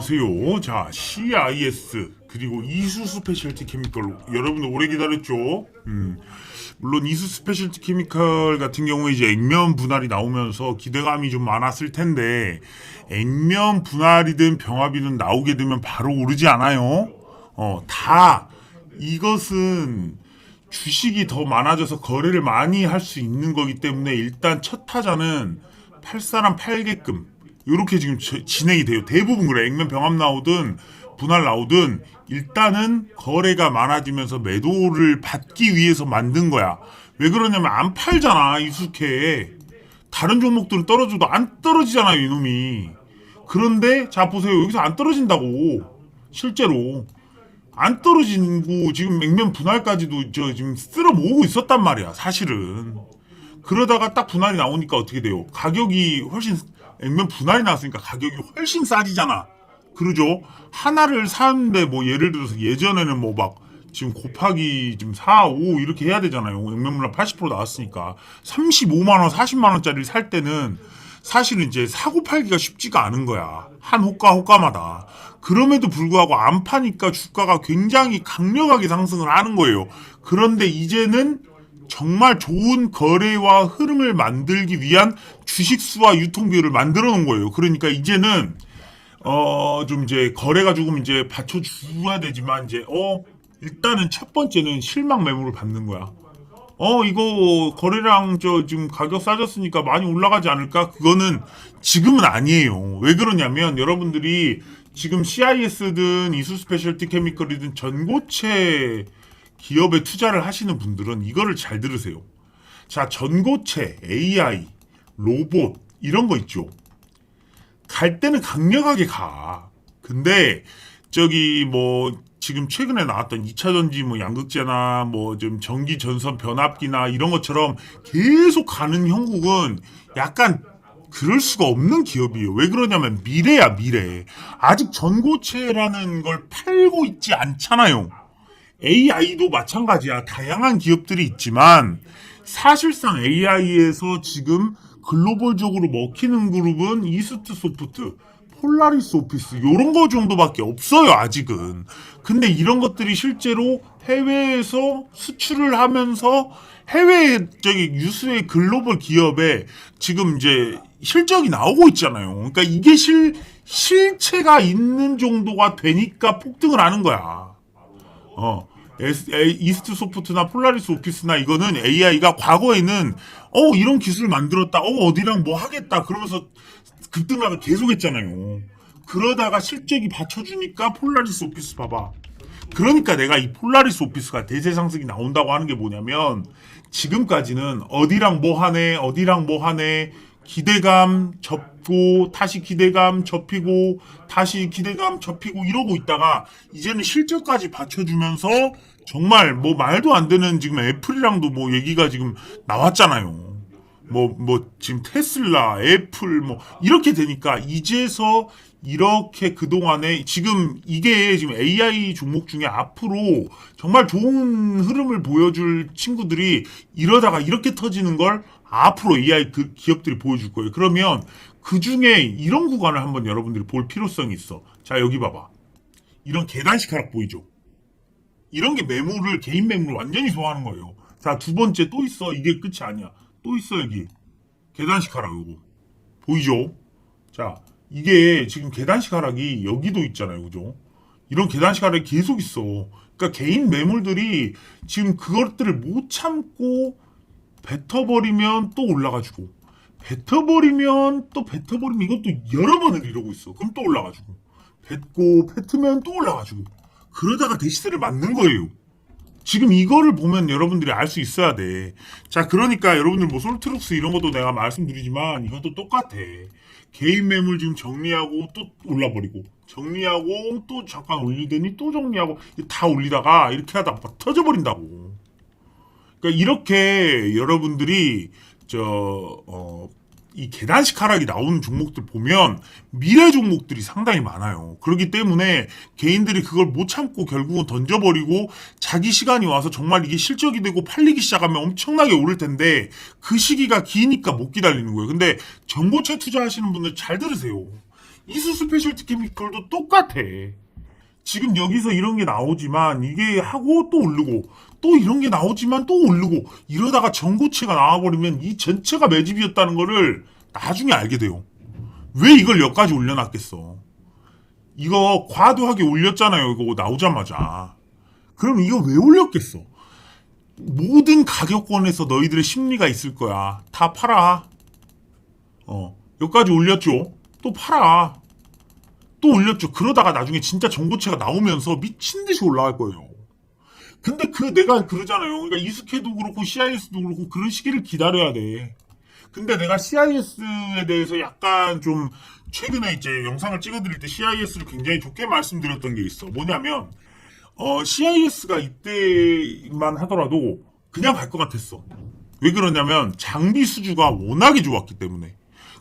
안녕하세요. 자, CIS 그리고 이수 스페셜티 케미컬 여러분들 오래 기다렸죠? 음. 물론 이수 스페셜티 케미컬 같은 경우에 이제 액면 분할이 나오면서 기대감이 좀 많았을 텐데 액면 분할이든 병합이든 나오게 되면 바로 오르지 않아요. 어, 다 이것은 주식이 더 많아져서 거래를 많이 할 수 있는 거기 때문에 일단 첫 타자는 팔 사람 팔게끔 이렇게 지금 저- 진행이 돼요. 대부분 그래. 액면 병합 나오든 분할 나오든 일단은 거래가 많아지면서 매도를 받기 위해서 만든 거야. 왜 그러냐면 안 팔잖아 이숙해. 다른 종목들은 떨어져도 안 떨어지잖아요 이놈이. 그런데 자 보세요 여기서 안 떨어진다고 실제로 안 떨어지고 지금 액면 분할까지도 저 지금 쓸어 모으고 있었단 말이야 사실은. 그러다가 딱 분할이 나오니까 어떻게 돼요? 가격이 훨씬 액면 분할이 나왔으니까 가격이 훨씬 싸지잖아. 그러죠? 하나를 사는데 뭐 예를 들어서 예전에는 뭐 막 지금 곱하기 지금 4, 5 이렇게 해야 되잖아요. 액면 분할 80% 나왔으니까 35만 원, 40만 원짜리를 살 때는 사실은 이제 사고 팔기가 쉽지가 않은 거야. 한 호가 호가마다. 그럼에도 불구하고 안 파니까 주가가 굉장히 강력하게 상승을 하는 거예요. 그런데 이제는 정말 좋은 거래와 흐름을 만들기 위한 주식수와 유통비율을 만들어 놓은 거예요. 그러니까 이제는 어 좀 이제 거래가 조금 이제 받쳐줘야 되지만 이제 어 일단은 첫 번째는 실망 매물을 받는 거야. 어 이거 거래량 저 지금 가격 싸졌으니까 많이 올라가지 않을까? 그거는 지금은 아니에요. 왜 그러냐면 여러분들이 지금 CIS든 이수 스페셜티 케미컬이든 전고체 기업에 투자를 하시는 분들은 이거를 잘 들으세요. 자, 전고체, AI, 로봇 이런 거 있죠. 갈 때는 강력하게 가. 근데 저기 뭐 지금 최근에 나왔던 2차 전지 뭐 양극재나 뭐 좀 전기 전선 변압기나 이런 것처럼 계속 가는 형국은 약간 그럴 수가 없는 기업이에요. 왜 그러냐면 미래야 미래. 아직 전고체라는 걸 팔고 있지 않잖아요. AI도 마찬가지야. 다양한 기업들이 있지만 사실상 AI에서 지금 글로벌적으로 먹히는 그룹은 이스트 소프트, 폴라리스 오피스 요런 거 정도밖에 없어요 아직은. 근데 이런 것들이 실제로 해외에서 수출을 하면서 해외 저기 유수의 글로벌 기업에 지금 이제 실적이 나오고 있잖아요. 그러니까 이게 실 실체가 있는 정도가 되니까 폭등을 하는 거야. 어. 에스- 에이- 이스트 소프트나 폴라리스 오피스나 이거는 AI가 과거에는 어 이런 기술을 만들었다 어 어디랑 뭐 하겠다 그러면서 급등락을 계속했잖아요 그러다가 실적이 받쳐주니까 폴라리스 오피스 봐봐 그러니까 내가 이 폴라리스 오피스가 대세 상승이 나온다고 하는 게 뭐냐면 지금까지는 어디랑 뭐 하네 어디랑 뭐 하네 기대감 접고 다시 기대감 접히고 다시 기대감 접히고 이러고 있다가 이제는 실적까지 받쳐주면서 정말 뭐 말도 안 되는 지금 애플이랑도 뭐 얘기가 지금 나왔잖아요. 뭐, 뭐, 지금 테슬라, 애플, 뭐, 이렇게 되니까, 이제서 이렇게 그동안에, 지금 이게 지금 AI 종목 중에 앞으로 정말 좋은 흐름을 보여줄 친구들이 이러다가 이렇게 터지는 걸 앞으로 AI 그 기업들이 보여줄 거예요. 그러면 그 중에 이런 구간을 한번 여러분들이 볼 필요성이 있어. 자, 여기 봐봐. 이런 계단식 하락 보이죠? 이런 게 매물을 개인 매물 완전히 좋아하는 거예요. 자, 두 번째 또 있어. 이게 끝이 아니야. 또 있어 여기. 계단식 하락 이거. 보이죠? 자, 이게 지금 계단식 하락이 여기도 있잖아요. 그죠? 이런 계단식 하락이 계속 있어. 그러니까 개인 매물들이 지금 그것들을 못 참고 뱉어버리면 또 올라가지고 뱉어버리면 또 뱉어버리면 이것도 여러 번을 이러고 있어. 그럼 또 올라가지고 뱉고 뱉으면 또 올라가지고 그러다가 대시세를 맞는 거예요. 지금 이거를 보면 여러분들이 알 수 있어야 돼. 자, 그러니까 여러분들 뭐 솔트룩스 이런 것도 내가 말씀드리지만 이것도 똑같아. 개인 매물 지금 정리하고 또 올라버리고 정리하고 또 잠깐 올리더니 또 정리하고 다 올리다가 이렇게 하다가 막 터져버린다고. 그러니까 이렇게 여러분들이 저 어, 이 계단식 하락이 나오는 종목들 보면 미래 종목들이 상당히 많아요. 그렇기 때문에 개인들이 그걸 못 참고 결국은 던져버리고 자기 시간이 와서 정말 이게 실적이 되고 팔리기 시작하면 엄청나게 오를 텐데 그 시기가 기니까 못 기다리는 거예요. 근데 정보채 투자하시는 분들 잘 들으세요. 이수 스페셜티 케미컬도 똑같아. 지금 여기서 이런 게 나오지만 이게 하고 또 오르고 또 이런 게 나오지만 또 오르고 이러다가 전고체가 나와버리면 이 전체가 매집이었다는 거를 나중에 알게 돼요. 왜 이걸 여기까지 올려놨겠어? 이거 과도하게 올렸잖아요. 이거 나오자마자. 그럼 이거 왜 올렸겠어? 모든 가격권에서 너희들의 심리가 있을 거야. 다 팔아. 어, 여기까지 올렸죠? 또 팔아. 또 올렸죠. 그러다가 나중에 진짜 정보체가 나오면서 미친 듯이 올라갈 거예요. 근데 그 내가 그러잖아요. 그러니까 이스케도 그렇고 CIS도 그렇고 그런 시기를 기다려야 돼. 근데 내가 CIS에 대해서 약간 좀 최근에 이제 영상을 찍어드릴 때 CIS를 굉장히 좋게 말씀드렸던 게 있어. 뭐냐면 어, CIS가 이때만 하더라도 그냥 갈 것 같았어. 왜 그러냐면 장비 수주가 워낙에 좋았기 때문에.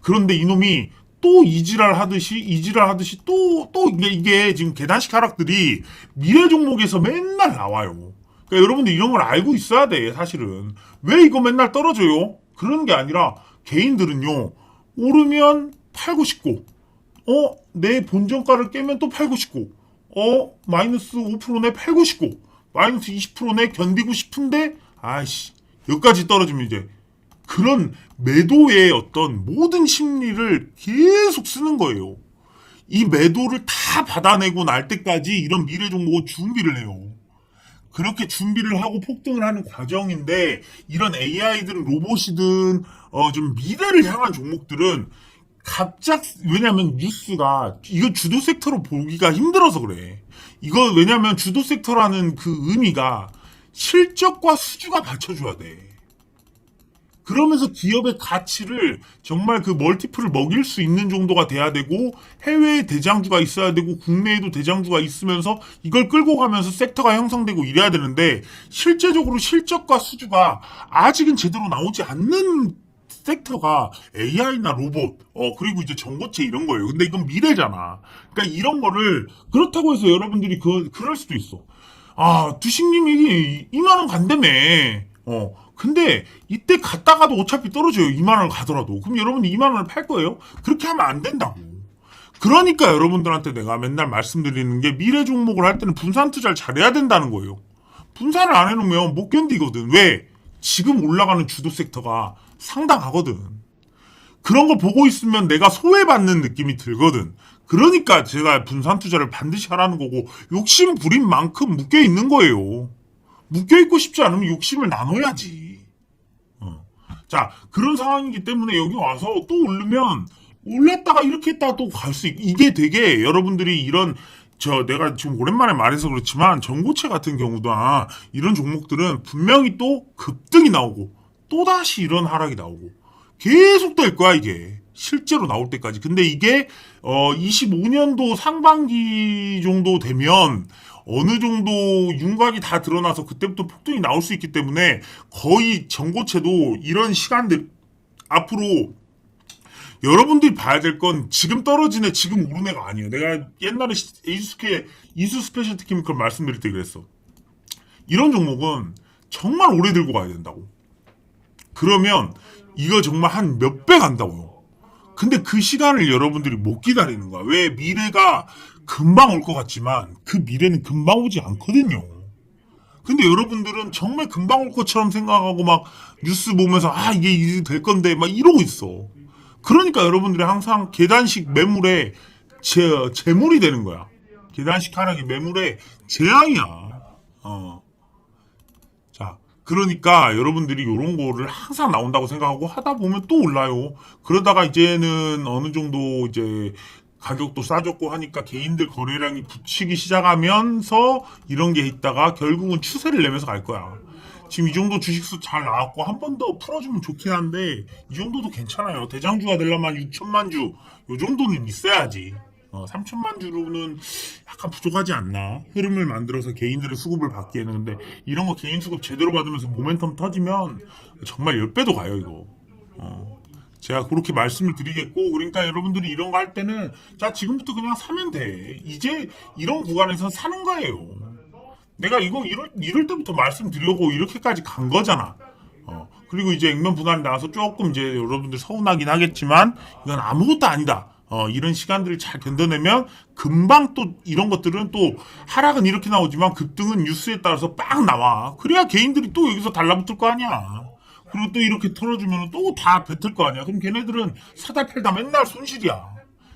그런데 이놈이 또 이지랄 하듯이 이지랄 하듯이 또 또 이게 이게 지금 계단식 하락들이 미래 종목에서 맨날 나와요. 그러니까 여러분들 이런 걸 알고 있어야 돼 사실은 왜 이거 맨날 떨어져요? 그러는 게 아니라 개인들은요 오르면 팔고 싶고 어 내 본전가를 깨면 또 팔고 싶고 어 마이너스 5%네 팔고 싶고 마이너스 20%네 견디고 싶은데 아이씨 여기까지 떨어지면 이제 그런 매도의 어떤 모든 심리를 계속 쓰는 거예요. 이 매도를 다 받아내고 날 때까지 이런 미래 종목은 준비를 해요. 그렇게 준비를 하고 폭등을 하는 과정인데 이런 AI든 로봇이든 어 좀 미래를 향한 종목들은 갑작 왜냐면 뉴스가 이거 주도 섹터로 보기가 힘들어서 그래. 이거 왜냐면 주도 섹터라는 그 의미가 실적과 수주가 받쳐줘야 돼. 그러면서 기업의 가치를 정말 그 멀티플을 먹일 수 있는 정도가 돼야 되고 해외에 대장주가 있어야 되고 국내에도 대장주가 있으면서 이걸 끌고 가면서 섹터가 형성되고 이래야 되는데 실제적으로 실적과 수주가 아직은 제대로 나오지 않는 섹터가 AI나 로봇, 어, 그리고 이제 전고체 이런 거예요. 근데 이건 미래잖아. 그러니까 이런 거를, 그렇다고 해서 여러분들이 그, 그럴 수도 있어. 아, 두식님이 2만원 간다며. 어, 근데 이때 갔다가도 어차피 떨어져요. 2만 원 가더라도. 그럼 여러분이 2만 원을 팔 거예요? 그렇게 하면 안 된다고. 그러니까 여러분들한테 내가 맨날 말씀드리는 게 미래 종목을 할 때는 분산 투자를 잘해야 된다는 거예요. 분산을 안 해놓으면 못 견디거든. 왜? 지금 올라가는 주도 섹터가 상당하거든. 그런 거 보고 있으면 내가 소외받는 느낌이 들거든. 그러니까 제가 분산 투자를 반드시 하라는 거고 욕심 부린 만큼 묶여 있는 거예요. 묶여 있고 싶지 않으면 욕심을 나눠야지. 어. 자 그런 상황이기 때문에 여기 와서 또 오르면 올렸다가 이렇게 했다가 또 갈 수 있. 이게 되게 여러분들이 이런 저 내가 지금 오랜만에 말해서 그렇지만 전고체 같은 경우다 이런 종목들은 분명히 또 급등이 나오고 또 다시 이런 하락이 나오고 계속 될 거야 이게 실제로 나올 때까지 근데 이게 어 25년도 상반기 정도 되면 어느 정도 윤곽이 다 드러나서 그때부터 폭등이 나올 수 있기 때문에 거의 전고체도 이런 시간들 앞으로 여러분들이 봐야 될 건 지금 떨어진 애 지금 오른 애가 아니에요. 내가 옛날에 이수스케 이수 스페셜티 케미컬 말씀드릴 때 그랬어. 이런 종목은 정말 오래 들고 가야 된다고. 그러면 이거 정말 한 몇 배 간다고요. 근데 그 시간을 여러분들이 못 기다리는 거야. 왜 미래가 금방 올 것 같지만 그 미래는 금방 오지 않거든요. 근데 여러분들은 정말 금방 올 것처럼 생각하고 막 뉴스 보면서 아 이게 될 건데 막 이러고 있어. 그러니까 여러분들이 항상 계단식 매물에 재, 재물이 되는 거야. 계단식 하락이 매물의 재앙이야. 어. 자, 그러니까 여러분들이 이런 거를 항상 나온다고 생각하고 하다 보면 또 올라요. 그러다가 이제는 어느 정도 이제 가격도 싸졌고 하니까 개인들 거래량이 붙이기 시작하면서 이런 게 있다가 결국은 추세를 내면서 갈 거야. 지금 이 정도 주식수 잘 나왔고 한 번 더 풀어주면 좋긴 한데 이 정도도 괜찮아요. 대장주가 되려면 6천만 주 요 정도는 있어야지. 어, 3천만 주로는 약간 부족하지 않나 흐름을 만들어서 개인들의 수급을 받기에는 근데 이런 거 개인 수급 제대로 받으면서 모멘텀 터지면 정말 10배도 가요 이거 어. 제가 그렇게 말씀을 드리겠고 그러니까 여러분들이 이런 거 할 때는 자 지금부터 그냥 사면 돼 이제 이런 구간에서 사는 거예요 내가 이거 이럴, 이럴 때부터 말씀드리려고 이렇게까지 간 거잖아 어. 그리고 이제 액면 분할이 나와서 조금 이제 여러분들 서운하긴 하겠지만 이건 아무것도 아니다 어, 이런 시간들을 잘 견뎌내면 금방 또 이런 것들은 또 하락은 이렇게 나오지만 급등은 뉴스에 따라서 빡 나와. 그래야 개인들이 또 여기서 달라붙을 거 아니야. 그리고 또 이렇게 털어주면 또 다 뱉을 거 아니야. 그럼 걔네들은 사다 팔다 맨날 손실이야.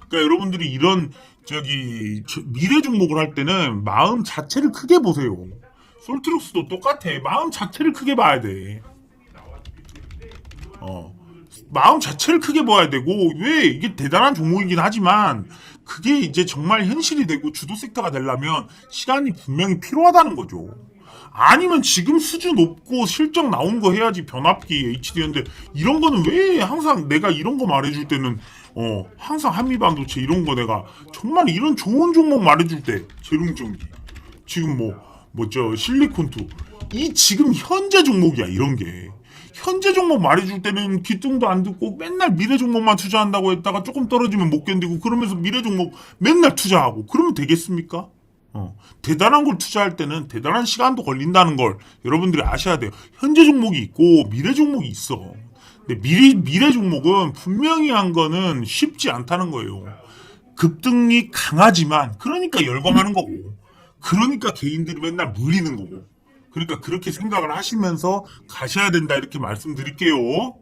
그러니까 여러분들이 이런 저기 저- 미래 종목을 할 때는 마음 자체를 크게 보세요. 솔트룩스도 똑같아. 마음 자체를 크게 봐야 돼. 어. 마음 자체를 크게 봐야 되고 왜 이게 대단한 종목이긴 하지만 그게 이제 정말 현실이 되고 주도 섹터가 되려면 시간이 분명히 필요하다는 거죠. 아니면 지금 수준 높고 실적 나온 거 해야지 변압기 HD인데 이런 거는 왜 항상 내가 이런 거 말해줄 때는 어 항상 한미반도체 이런 거 내가 정말 이런 좋은 종목 말해줄 때 재롱전기. 지금 뭐뭐저 실리콘투. 이 지금 현재 종목이야 이런 게. 현재 종목 말해줄 때는 귀뚱도 안 듣고 맨날 미래 종목만 투자한다고 했다가 조금 떨어지면 못 견디고 그러면서 미래 종목 맨날 투자하고 그러면 되겠습니까? 어, 대단한 걸 투자할 때는 대단한 시간도 걸린다는 걸 여러분들이 아셔야 돼요. 현재 종목이 있고 미래 종목이 있어. 근데 미래, 미래 종목은 분명히 한 거는 쉽지 않다는 거예요. 급등이 강하지만 그러니까 열광하는 거고 그러니까 개인들이 맨날 물리는 거고 그러니까 그렇게 생각을 하시면서 가셔야 된다 이렇게 말씀드릴게요.